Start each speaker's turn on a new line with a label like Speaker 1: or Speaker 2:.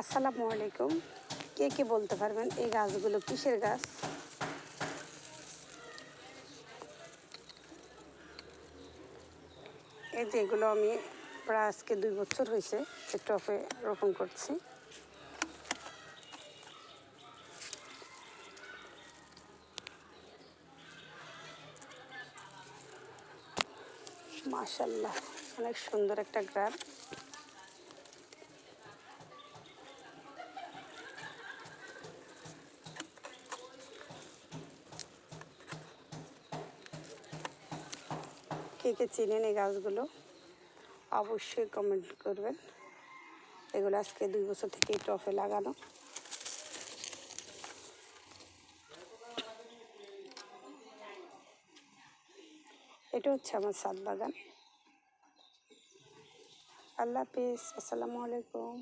Speaker 1: আসসালামু আলাইকুম। কে কে বলতে পারবেন এই গাছগুলো কিসের গাছ? এই যে এগুলো আমি প্রায় আজকে দুই বছর হয়েছে টপে রোপণ করছি। মাশাল্লাহ অনেক সুন্দর একটা গ্রাম। কে কে চিনেন এই গাছগুলো, অবশ্যই কমেন্ট করবেন। এগুলো আজকে দুই বছর থেকে টফে লাগানো। এটা হচ্ছে আমার সাত বাগান। আল্লাহ হাফিজ, আসসালামু আলাইকুম।